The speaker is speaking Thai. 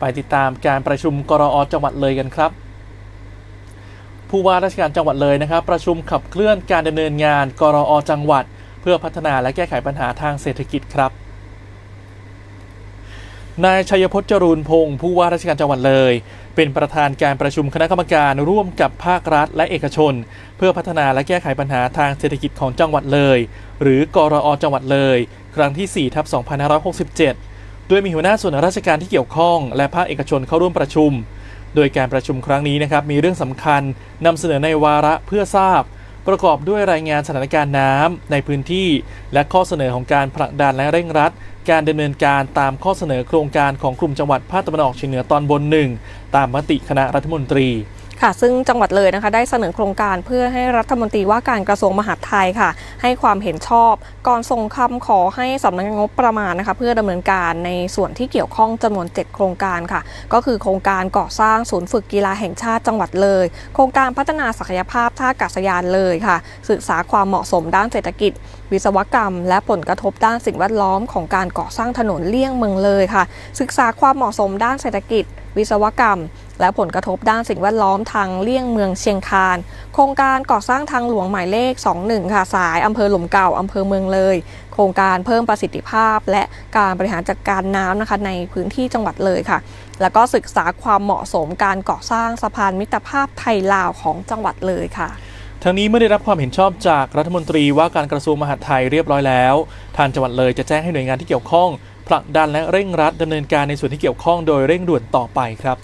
ไปติดตามการประชุมกรอจังหวัดเลยกันครับ ผู้ว่าราชการจังหวัดเลยนะครับ ประชุมขับเคลื่อนการดำเนินงานกรอจังหวัด เพื่อพัฒนาและแก้ไขปัญหาทางเศรษฐกิจครับนายชัยพจน์จรูนพงศ์ผู้ว่าราชการจังหวัดเลย เป็นประธานการประชุมคณะกรรมการร่วมกับภาครัฐและเอกชน เพื่อพัฒนาและแก้ไขปัญหาทางเศรษฐกิจของจังหวัดเลย หรือกรอจังหวัดเลย ครั้งที่4ทับ2567 โดยมีหัวหน้าส่วนราชการที่เกี่ยวข้อง และภาคเอกชนเข้าร่วมประชุม โดยการประชุมครั้งนี้นะครับมีเรื่องสำคัญนำเสนอในวาระเพื่อทราบ ประกอบด้วยรายงานสถานการณ์น้ำในพื้นที่ และข้อเสนอของการผลักดันและเร่งรัด การดำเนินการตามข้อเสนอโครงการของกลุ่มจังหวัดภาคตะวันออกเฉียงเหนือตอนบนหนึ่งตามมติคณะรัฐมนตรี ค่ะซึ่งจังหวัดเลยนะคะได้เสนอโครงการเพื่อให้รัฐมนตรีว่าการกระทรวงมหาดไทยค่ะ ให้ความเห็นชอบ ก่อนส่งคำขอให้สำนักงงบประมาณนะคะ เพื่อดำเนินการในส่วนที่เกี่ยวข้องจำนวน 7 โครงการค่ะ ก็คือโครงการก่อสร้างศูนย์ฝึกกีฬาแห่งชาติจังหวัดเลย โครงการพัฒนาศักยภาพท่าอากาศยานเลยค่ะ ศึกษาความเหมาะสมด้านเศรษฐกิจ วิศวกรรม และผลกระทบด้านสิ่งแวดล้อมของการก่อสร้างถนนเลี่ยงเมืองเลยค่ะ ศึกษาความเหมาะสมด้านเศรษฐกิจวิศวกรรม และผลกระทบด้านสิ่งแวดล้อมทางเลี่ยงเมืองเชียงคาน โครงการก่อสร้างทางหลวงหมายเลข 21 ค่ะสายอำเภอหลุมเก่าอำเภอเมืองเลย โครงการเพิ่มประสิทธิภาพ และการบริหารจัดการน้ำนะคะในพื้นที่จังหวัดเลยค่ะ แล้วก็ศึกษาความเหมาะสมการก่อสร้างสะพานมิตรภาพไทยลาวของจังหวัดเลยค่ะ ทั้งนี้เมื่อได้รับความเห็นชอบจากรัฐมนตรีว่าการกระทรวงมหาดไทยเรียบร้อยแล้ว ทางจังหวัดเลยจะแจ้งให้หน่วยงานที่เกี่ยวข้องผลักดันและเร่งรัดดำเนินการในส่วนที่เกี่ยวข้องโดยเร่งด่วนต่อไปครับ